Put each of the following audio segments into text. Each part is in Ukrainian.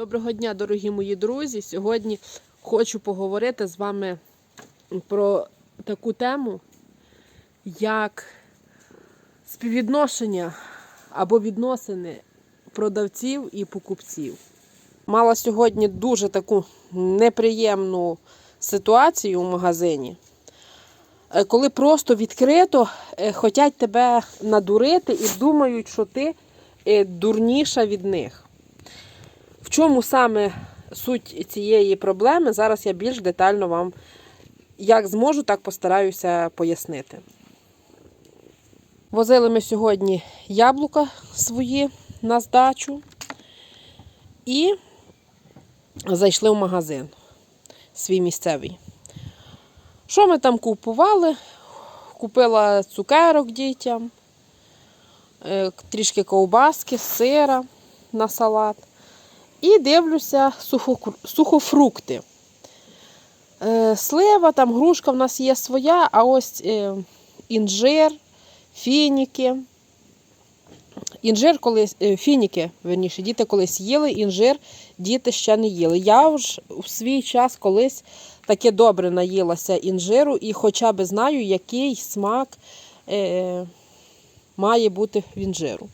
Доброго дня, дорогі мої друзі. Сьогодні хочу поговорити з вами про таку тему, як співвідношення або відносини продавців і покупців. Мала сьогодні дуже таку неприємну ситуацію в магазині, е, коли просто відкрито е, хочуть тебе надурити і думають, що ти е, дурніша від них. В чому саме суть цієї проблеми? Зараз я більш детально вам як зможу, так постараюся пояснити. Возили ми сьогодні яблука свої на здачу і зайшли в магазин свій місцевий. Що ми там купували? Купила цукерок дітям, е, трішки ковбаски, сира на салат. І дивлюся сухофрукти. Е, Слива, там грушка в нас є своя, а ось е, інжир, фініки. Інжир колись, е, фініки, верніше, діти колись їли, інжир діти ще не їли. Я ж у свій час колись таке добре наїлася інжиру і хоча б знаю, який смак е, має бути в інжиру.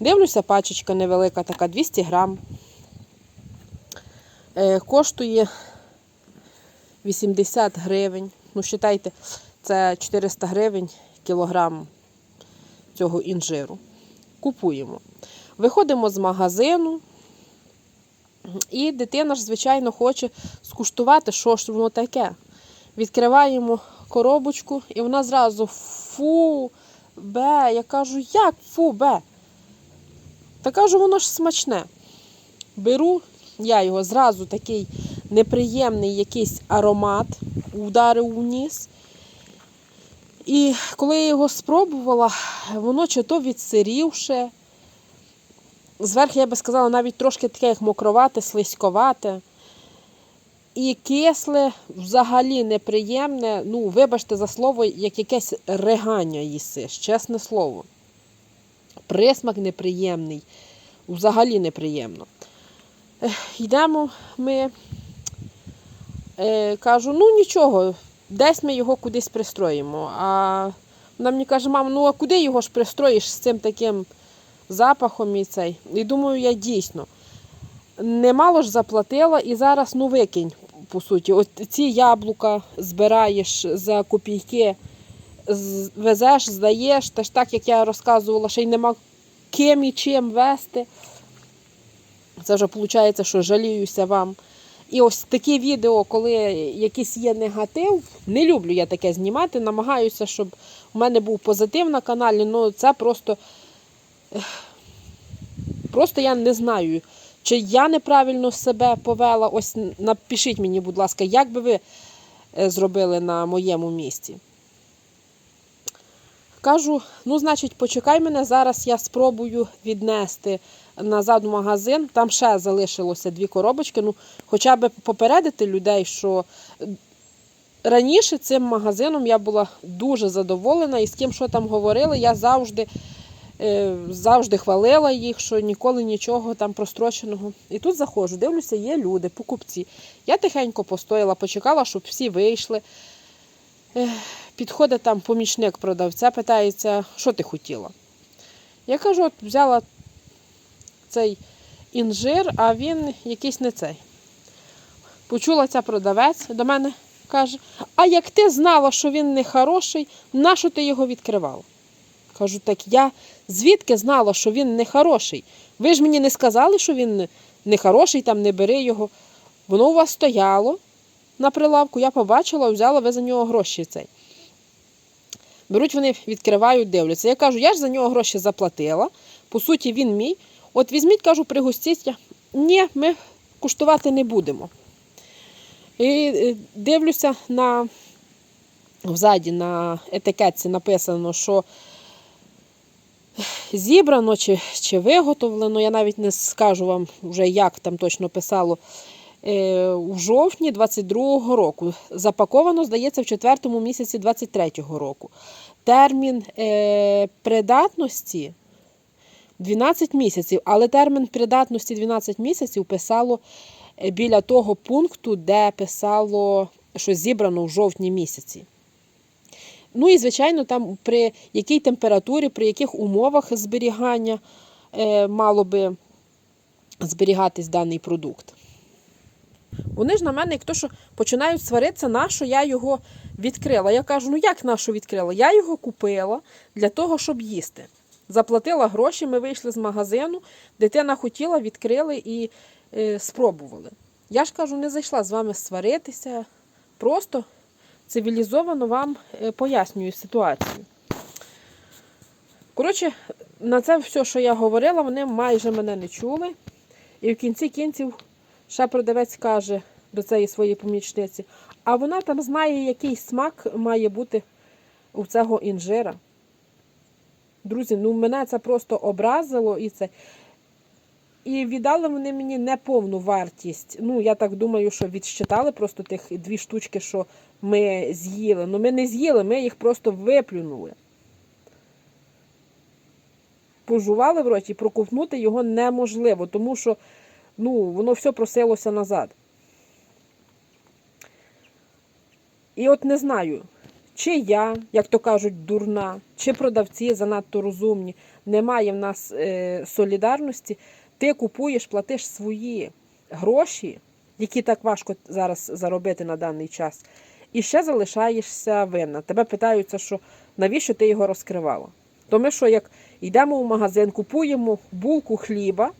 Дивлюся, пачечка невелика, така 200 грам. Е, коштує 80 гривень. Ну, вважайте, це 400 гривень кілограм цього інжиру. Купуємо. Виходимо з магазину, і дитина ж, звичайно, хоче скуштувати, що ж воно таке. Відкриваємо коробочку, і вона зразу фу, бе. Я кажу, як фу, бе? Та кажу, воно ж смачне. Беру я його зразу такий неприємний якийсь аромат ударив у ніс. І коли я його спробувала, воно чи то відсирівше. Зверху, я би сказала, навіть трошки таке, як мокровате, слизьковате. І кисле, взагалі неприємне. Ну, вибачте за слово, як якесь ригання їсиш, чесне слово. Присмак неприємний, взагалі неприємно. Ех, Йдемо ми, е, кажу, ну нічого, десь ми його кудись пристроїмо. А вона мені каже, мам, ну а куди його ж пристроїш з цим таким запахом і цей? І думаю, я дійсно немало ж заплатила і зараз ну викинь, по суті. От ці яблука збираєш за копійки, везеш, здаєш, та ж так, як я розказувала, ще й нема ким і чим вести. Це вже виходить, що жаліюся вам. І ось такі відео, коли якийсь є негатив, не люблю я таке знімати. Намагаюся, щоб у мене був позитив на каналі, але це просто, просто я не знаю, чи я неправильно себе повела. Ось напишіть мені, будь ласка, як би ви е, зробили на моєму місці. Кажу, ну, значить, почекай мене, зараз я спробую віднести назад в магазин. Там ще залишилося дві коробочки. Ну, хоча б попередити людей, що раніше цим магазином я була дуже задоволена і з ким що там говорили, я завжди, е, завжди хвалила їх, що ніколи нічого там простроченого. І тут заходжу, дивлюся, є люди, покупці. Я тихенько постояла, почекала, щоб всі вийшли. Підходить там помічник продавця, питається, що ти хотіла. Я кажу, от взяла цей інжир, а він якийсь не цей. Почула ця продавець до мене каже: А як ти знала, що він не хороший, нащо ти його відкривала? Кажу, так я звідки знала, що він не хороший? Ви ж мені не сказали, що він не хороший, там не бери його. Воно у вас стояло на прилавку, я побачила, взяла ви за нього гроші цей. Беруть вони, відкривають, дивляться. Я кажу, я ж за нього гроші заплатила. По суті, він мій. От візьміть, кажу, пригостіть. Ні, ми куштувати не будемо. І е, дивлюся на взаді на етикетці написано, що зібрано чи, чи виготовлено. Я навіть не скажу вам вже, як там точно писало. Е, У жовтні 22-го року. Запаковано, здається, в четвертому місяці 23-го року. Термін е, придатності 12 місяців, але термін придатності 12 місяців писало е, біля того пункту, де писало, що зібрано в жовтні місяці. Ну і, звичайно, там при якій температурі, при яких умовах зберігання мало би зберігатись даний продукт. Вони ж на мене, як то, що починають сваритися, на що я його відкрила. Я кажу, ну як на що відкрила? Я його купила для того, щоб їсти. Заплатила гроші, ми вийшли з магазину, дитина хотіла, відкрили і е, спробували. Я ж кажу, не зайшла з вами сваритися, просто цивілізовано вам е, пояснюю ситуацію. Коротше, на це все, що я говорила, вони майже мене не чули. І в кінці кінців ще продавець каже до цієї своєї помічниці, а вона там знає, який смак має бути у цього інжира. Друзі, ну мене це просто образило і це. І віддали вони мені неповну вартість. Ну, я так думаю, що відсчитали просто тих дві штучки, що ми з'їли. Ну, ми не з'їли, ми їх просто виплюнули. Пожували в роті, проковтнути його неможливо, тому що ну, воно все просилося назад. І от не знаю, чи я, як то кажуть, дурна, чи продавці занадто розумні, немає в нас е, солідарності. Ти купуєш, платиш свої гроші, які так важко зараз заробити на даний час, і ще залишаєшся винна. Тебе питаються, що навіщо ти його розкривала? То ми що, як йдемо в магазин, купуємо булку хліба,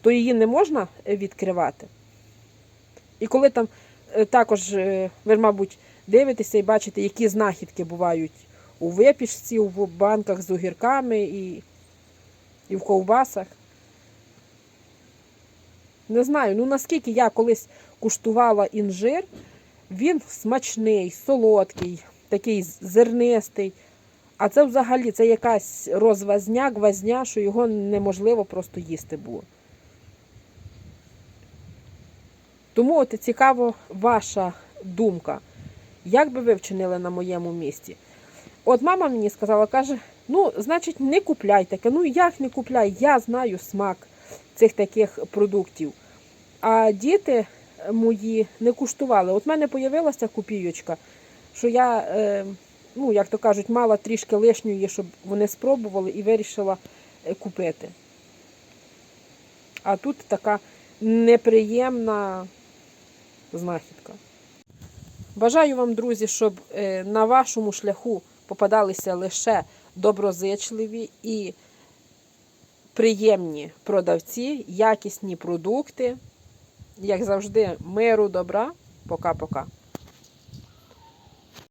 то її не можна е, відкривати. І коли там е, також, е, ви, мабуть, дивитеся і бачите, які знахідки бувають у випічці, у банках з огірками і, і в ковбасах. Не знаю, ну наскільки я колись куштувала інжир, він смачний, солодкий, такий зернистий. А це взагалі це якась розвазня, гвазня, що його неможливо просто їсти було. Тому от цікаво ваша думка. Як би ви вчинили на моєму місці? От мама мені сказала, каже, ну, значить, не купляй таке. Ну, як не купляй? Я знаю смак цих таких продуктів. А діти мої не куштували. От в мене з'явилася копійочка, що я, е, ну, як то кажуть, мала трішки лишньої, щоб вони спробували і вирішила е, купити. А тут така неприємна знахідка. Бажаю вам, друзі, щоб е, на вашому шляху попадалися лише доброзичливі і приємні продавці, якісні продукти. Як завжди, миру, добра. Пока-пока.